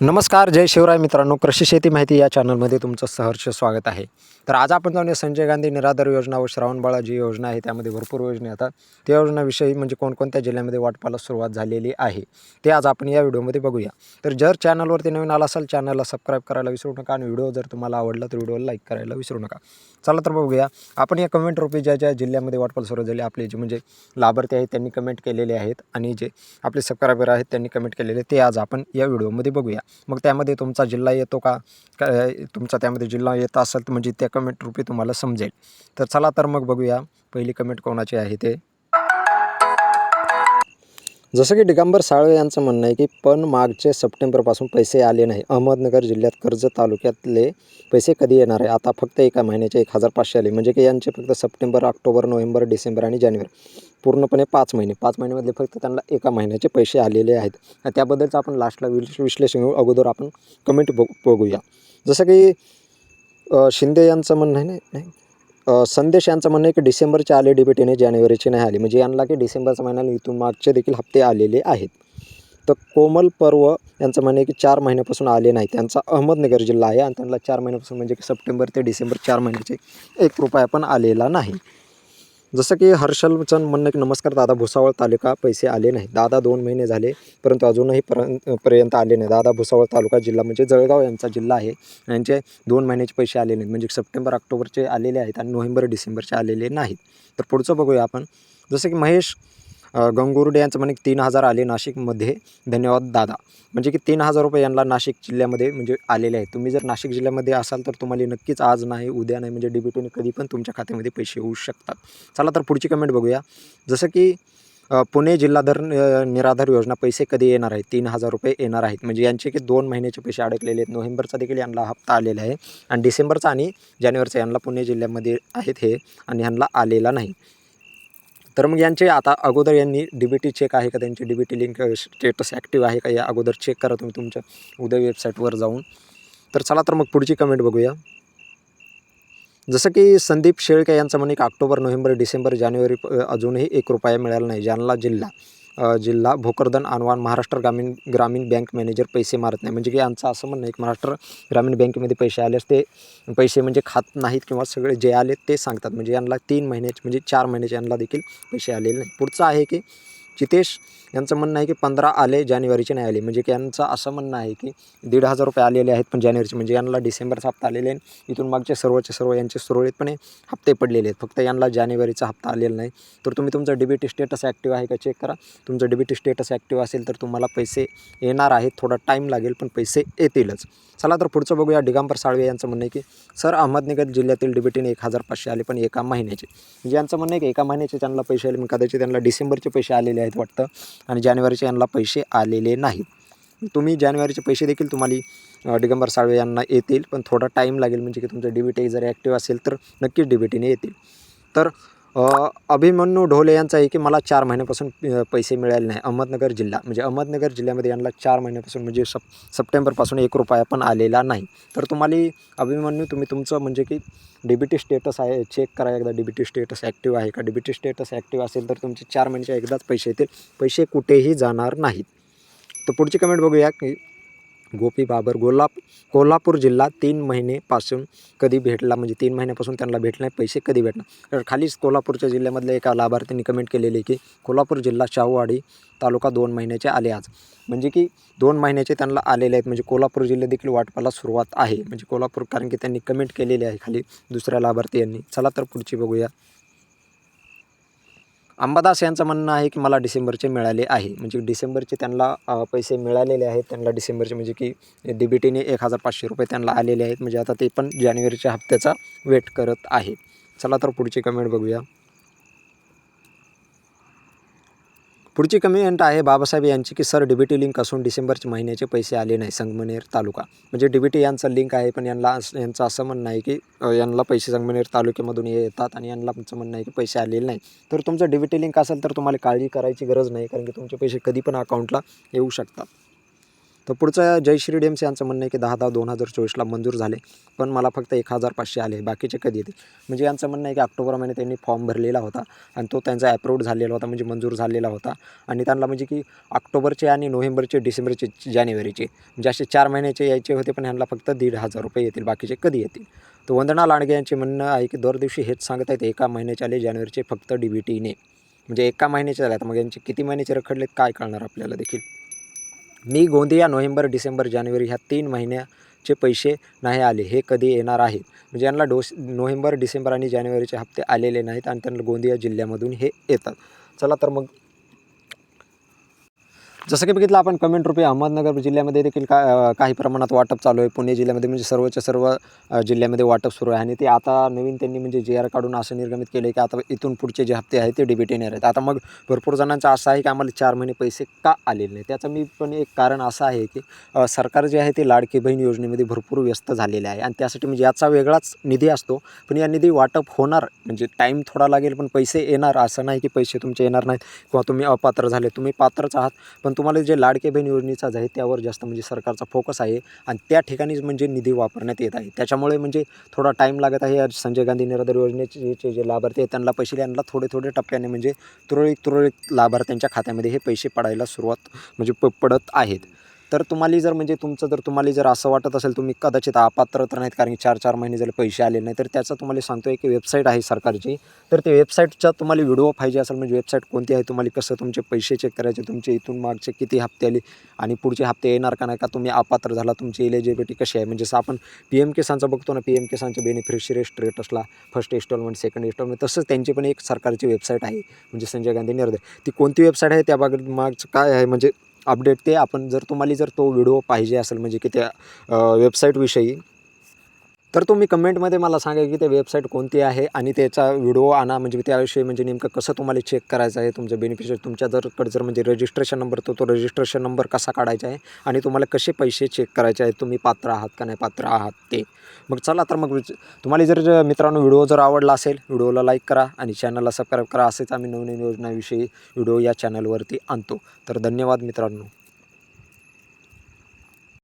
नमस्कार जय शिवराय मित्रांनो. कृषी शेती माहिती या चॅनलमध्ये तुमचं सहर्ष स्वागत आहे. तर आज आपण जाऊया संजय गांधी निराधार योजना व श्रावणबाळा जी योजना आहे त्यामध्ये भरपूर योजना येतात त्या योजनाविषयी म्हणजे कोणकोणत्या जिल्ह्यामध्ये वाटपाला सुरुवात झालेली आहे ते आज आपण या व्हिडिओमध्ये बघूया. तर जर चॅनलवरती नवीन आला असाल चॅनलला सबस्क्राईब करायला विसरू नका आणि व्हिडिओ जर तुम्हाला आवडला तर व्हिडिओला लाईक करायला विसरू नका. चला तर बघूया. आपण या कमेंट रूपी ज्या ज्या जिल्ह्यामध्ये वाटपाला सुरुवात झाली आपले जे म्हणजे लाभार्थी आहेत त्यांनी कमेंट केलेले आहेत आणि जे आपले सबस्क्रायबर आहेत त्यांनी कमेंट केलेले ते आज आपण या व्हिडिओमध्ये बघूया. मग त्यामध्ये तुमचा जिल्हा येतो का? तुमचा त्यामध्ये जिल्हा येत असेल तर म्हणजे त्या कमेंट रूपी तुम्हाला समजेल. तर चला तर मग बघूया पहिली कमेंट कोणाची आहे ते. जसं की दिगंबर साळवे यांचं म्हणणं आहे की पण मागचे सप्टेंबरपासून पैसे आले नाही. अहमदनगर जिल्ह्यात कर्जत तालुक्यातले पैसे कधी येणार आहे? आता फक्त एका महिन्याचे एक हजार पाचशे आले. म्हणजे की यांचे फक्त सप्टेंबर ऑक्टोबर नोव्हेंबर डिसेंबर आणि जानेवारी. पूर्णपणे पाच महिने. पाच महिन्यामधले फक्त त्यांना एका महिन्याचे पैसे आलेले आहेत. आणि त्याबद्दलचं आपण लास्टला विश विश्लेषण घेऊ. अगोदर आपण कमेंट बघ बघूया. जसं की शिंदे यांचं म्हणणं आहे नाही संदेश यांचं म्हणणं आहे की डिसेंबरचे आले डीबीटीने जानेवारीचे नाही आले. म्हणजे यांना की डिसेंबरचा महिना इथून मागचे देखील हप्ते आलेले आहेत. तर कोमल पर्व यांचं म्हणणं आहे की चार महिन्यापासून आले नाही. त्यांचा अहमदनगर जिल्हा आहे आणि त्यांना चार महिन्यापासून म्हणजे की सप्टेंबर ते डिसेंबर चार महिन्याचे एक रुपया पण आलेला नाही. जसं की हर्षलचं म्हणणं की नमस्कार दादा भुसावळ तालुका पैसे आले नाही दादा दोन महिने झाले परंतु अजूनही पर्यंत पर्यंत आले नाही दादा भुसावळ तालुका जिल्हा म्हणजे जळगाव यांचा जिल्हा आहे. यांचे दोन महिन्याचे पैसे आले नाहीत. म्हणजे सप्टेंबर ऑक्टोबरचे आलेले आहेत आणि नोव्हेंबर डिसेंबरचे आलेले नाहीत. तर पुढचं बघूया आपण. जसं की महेश गंगुर्डे यांचं म्हणे तीन हजार आले नाशिकमध्ये. धन्यवाद दादा. म्हणजे की तीन हजार रुपये यांना नाशिक जिल्ह्यामध्ये म्हणजे आलेले आहेत. तुम्ही जर नाशिक जिल्ह्यामध्ये असाल तर तुम्हाला नक्कीच आज नाही उद्या नाही म्हणजे डीबीटीने कधी पण तुमच्या खात्यामध्ये पैसे येऊ शकतात. चला तर पुढची कमेंट बघूया. जसं की पुणे जिल्हाधर निराधार योजना पैसे कधी येणार आहेत? तीन हजार रुपये येणार आहेत. म्हणजे यांचे की दोन महिन्याचे पैसे अडकलेले आहेत. नोव्हेंबरचा देखील यांना हप्ता आलेला आहे. आणि डिसेंबरचा आणि जानेवारीचा यांना पुणे जिल्ह्यामध्ये आहेत हे. आणि यांना आलेला नाही. तर मग यांचे आता अगोदर यांनी डी बी टी चेक आहे का? त्यांची D B T link status active आहे का? या अगोदर चेक करा तुम्ही तुमच्या उदय वेबसाईटवर जाऊन. तर चला तर मग पुढची कमेंट बघूया. जसं की संदीप शेळके यांचं म्हणे की ऑक्टोबर नोव्हेंबर डिसेंबर जानेवारी अजूनही एक रुपया मिळाला नाही. जालना जिल्हा. जिल्हा भोकरदन आनवान महाराष्ट्र ग्रामीण ग्रामीण बँक मॅनेजर पैसे मारत नाही. म्हणजे की यांचं असं म्हणणं आहे की महाराष्ट्र ग्रामीण बँकेमध्ये पैसे आलेच ते पैसे म्हणजे खात नाहीत किंवा सगळे जे आले ते सांगतात. म्हणजे यांना तीन महिन्याचे म्हणजे चार महिन्याचे यांना देखील पैसे आलेले नाही पुढचं आहे की चितेश यांचं म्हणणं आहे की पंधरा आले जानेवारीचे नाही आले. म्हणजे की यांचं असं म्हणणं आहे की दीड हजार रुपये आलेले आहेत पण जानेवारीचे. म्हणजे यांना डिसेंबरचा हप्ता आलेले आहे. इथून मागचे सर्वचे सर्व यांचे सुरळीतपणे हप्ते पडलेले आहेत. फक्त यांना जानेवारीचा हप्ता आलेला नाही. तर तुम्ही तुमचं डी स्टेटस ॲक्टिव्ह आहे का चेक करा. तुमचं डी स्टेटस ॲक्टिव्ह असेल तर तुम्हाला पैसे येणार आहेत. थोडा टाईम लागेल पण पैसे येतीलच. चला तर पुढचं बघूया दिगंबर साळवे यांचं म्हणणं आहे की सर अहमदनगर जिल्ह्यातील डी एक हजार पाचशे आले पण एका महिन्याचे. म्हणजे यांचं म्हणणं आहे की एका महिन्याचे त्यांना पैसे आले पण कदाचित त्यांना डिसेंबरचे पैसे आलेले आहेत वाटतं. आणि जानेवारीचे यांना पैसे आलेले नाहीत. तुम्ही जानेवारीचे पैसे देखील तुम्हाला डिगंबर दिगंबर साळवे यांना येतील. पण थोडा टाईम लागेल म्हणजे की तुमचं डी बी टी जर ॲक्टिव्ह असेल तर नक्कीच डी बी टीने येतील. तर अभिमन्यू ढोले यांचं आहे की मला चार महिन्यापासून पैसे मिळाले नाही. अहमदनगर जिल्हा म्हणजे अहमदनगर जिल्ह्यामध्ये यांना चार महिन्यापासून म्हणजे सप सप्टेंबरपासून एक रुपया पण आलेला नाही. तर तुम्हाला अभिमन्यू तुम्ही तुमचं म्हणजे की डिबिटी स्टेटस आहे चेक करा एकदा डिबिटी स्टेटस ॲक्टिव्ह आहे का? डिबिटी स्टेटस ॲक्टिव्ह असेल तर तुमचे चार महिन्याचे एकदाच पैसे येतील. पैसे कुठेही जाणार नाहीत. तर पुढची कमेंट बघूया की गोपी बाबर गोलाप कोल्हापूर जिल्हा तीन महिनेपासून कधी भेटला? म्हणजे तीन महिन्यापासून त्यांना भेटले पैसे कधी भेटणार? तर खालीच कोल्हापूरच्या जिल्ह्यामधल्या एका लाभार्थ्यांनी कमेंट केलेली आहे की कोल्हापूर जिल्हा शाहूवाडी तालुका दोन महिन्याचे आले आज. म्हणजे की दोन महिन्याचे त्यांना आलेले आहेत. म्हणजे कोल्हापूर जिल्ह्यात देखील वाटपाला सुरुवात आहे. म्हणजे कोल्हापूर कारण की त्यांनी कमेंट केलेली आहे खाली दुसऱ्या लाभार्थी यांनी. चला तर पुढची बघूया. अंबादास यांचं म्हणणं आहे की मला डिसेंबरचे मिळाले आहे. म्हणजे डिसेंबरचे त्यांना पैसे मिळालेले आहेत. त्यांना डिसेंबरचे म्हणजे की डी बी टीने एक हजार पाचशे रुपये त्यांना आलेले आहेत. म्हणजे आता ते पण जानेवारीच्या हप्त्याचा वेट करत आहे. चला तर पुढची कमेंट बघूया. पुढची कमेंट आहे बाबासाहेब यांची की sir D B T link असून डिसेंबरच्या महिन्याचे पैसे आले नाही संगमनेर तालुका. म्हणजे डी बी टी यांचं लिंक आहे पण यांना असं- यांचं असं म्हणणं आहे की यांना पैसे संगमनेर तालुक्यामधून येतात आणि यांना तुमचं म्हणणं आहे की पैसे आलेले नाही. तर तुमचं डीबीटी लिंक असेल तर तुम्हाला काळजी करायची गरज नाही कारण की तुमचे पैसे कधी पण अकाउंटला येऊ शकतात. तर पुढचं Jai Shri D M C यांचं म्हणणं आहे की दहा दहा दोन हजार चोवीसला मंजूर झाले पण मला फक्त एक हजार पाचशे आले बाकीचे कधी येते म्हणजे यांचं म्हणणं आहे की ऑक्टोबर महिन्यात त्यांनी फॉर्म भरलेला होता आणि तो त्यांचा अप्रूव्ड झालेला होता म्हणजे मंजूर झालेला होता. आणि त्यांना म्हणजे की ऑक्टोबरचे आणि नोव्हेंबरचे डिसेंबरचे जानेवारीचे म्हणजे असे चार महिन्याचे यायचे होते पण ह्यांना फक्त दीड हजार रुपये येतील बाकीचे कधी येतील? तर वंदना लांडगे यांचे म्हणणं आहे की दर दिवशी हेच सांगत आहेत एका महिन्याचे आले जानेवारीचे फक्त डी बी टीने म्हणजे एका महिन्याचे झाले आता मग यांचे किती महिन्याचे रखडलेत काय कळणार आपल्याला देखील? मी गोंदिया नोव्हेंबर डिसेंबर जानेवारी ह्या तीन महिन्याचे पैसे नाही आले हे कधी येणार आहेत? म्हणजे यांना डोस नोव्हेंबर डिसेंबर आणि जानेवारीचे हप्ते आलेले नाहीत आणि त्यांना गोंदिया जिल्ह्यामधून हे येतात. चला तर मग जसं की बघितलं आपण कमेंट रुपये अहमदनगर जिल्ह्यामध्ये देखील का काही प्रमाणात वाटप चालू आहे. पुणे जिल्ह्यामध्ये म्हणजे सर्वच्या सर्व जिल्ह्यामध्ये वाटप सुरू आहे. आणि ते आता नवीन त्यांनी म्हणजे जे आर काढून असं निर्गमित केलं आहे की आता इथून पुढचे जे हप्ते आहेत ते डी येणार आहेत. आता मग भरपूर जणांचं असं आहे की आम्हाला चार महिने पैसे का आलेले नाही त्याचं मी पण एक कारण असं आहे की सरकार जे आहे ते लाडकी बहीण योजनेमध्ये भरपूर व्यस्त झालेले आहे. आणि त्यासाठी म्हणजे याचा वेगळाच निधी असतो. पण या निधी वाटप होणार म्हणजे टाईम थोडा लागेल पण पैसे येणार. असं नाही की पैसे तुमचे येणार नाहीत किंवा तुम्ही अपात्र झाले. तुम्ही पात्रच आहात. पण तुम्हाला जे लाडके बहीण योजनेचा आहे त्यावर जास्त म्हणजे सरकारचा फोकस आहे आणि त्या ठिकाणीच म्हणजे निधी वापरण्यात येत आहे. त्याच्यामुळे म्हणजे थोडा टाईम लागत आहे. संजय गांधी निराधार योजनेचे जे लाभार्थी आहेत त्यांना पैसे त्यांना थोडे थोडे टप्प्याने म्हणजे तुरळक तुरळक लाभार्थ्यांच्या खात्यामध्ये हे पैसे पडायला सुरुवात म्हणजे प पडत आहेत. तर तुम्हाला जर म्हणजे तुमचं जर तुम्हाला जर असं वाटत असेल तुम्ही कदाचित अपात्र तर नाहीत कारण की चार चार महिने जर पैसे आले नाही तर त्याचं तुम्हाला सांगतो एक वेबसाईट आहे सरकारची. तर ते वेबसाईटचा तुम्हाला व्हिडिओ पाहिजे असेल म्हणजे वेबसाईट कोणती आहे तुम्हाला कसं तुमचे पैसे चेक करायचे तुमचे इथून मागचे किती हप्ते आले आणि पुढचे हप्ते येणार का नाही का तुम्ही अपात्र झाला तुमची एलिजिबिलिटी कशी आहे? म्हणजे आपण पी एम किसानचं बघतो ना पी एम किसानचे रेट स्टेटसला फर्स्ट इन्स्टॉलमेंट सेकंड इन्स्टॉलमेंट तसंच त्यांची पण एक सरकारची वेबसाईट आहे म्हणजे संजय गांधी निर्दय ती कोणती वेबसाईट आहे त्या बाबत मागचं काय आहे म्हणजे अपडेट ते आपण जर तुम्हाला जर तो व्हिडिओ पाहिजे असेल म्हणजे की त्या वेबसाईटविषयी तर तुम्ही कमेंटमध्ये मला सांगा की ते वेबसाईट कोणती आहे आणि त्याचा व्हिडिओ आणा म्हणजे त्याविषयी म्हणजे नेमकं कसं तुम्हाला चेक करायचं आहे तुमचं बेनिफिशियल तुमच्या जर जर म्हणजे रजिस्ट्रेशन नंबर तो तो रजिस्ट्रेशन नंबर कसा काढायचा आहे आणि तुम्हाला कसे पैसे चेक करायचे आहेत तुम्ही पात्र आहात का नाही पात्र आहात ते. मग चला तर मग तुम्हाला जर जर मित्रांनो व्हिडिओ जर आवडला असेल व्हिडिओला लाईक करा आणि चॅनलला सबस्क्राईब करा असेच आम्ही नवनवीन योजनाविषयी व्हिडिओ या चॅनलवरती आणतो. तर धन्यवाद मित्रांनो.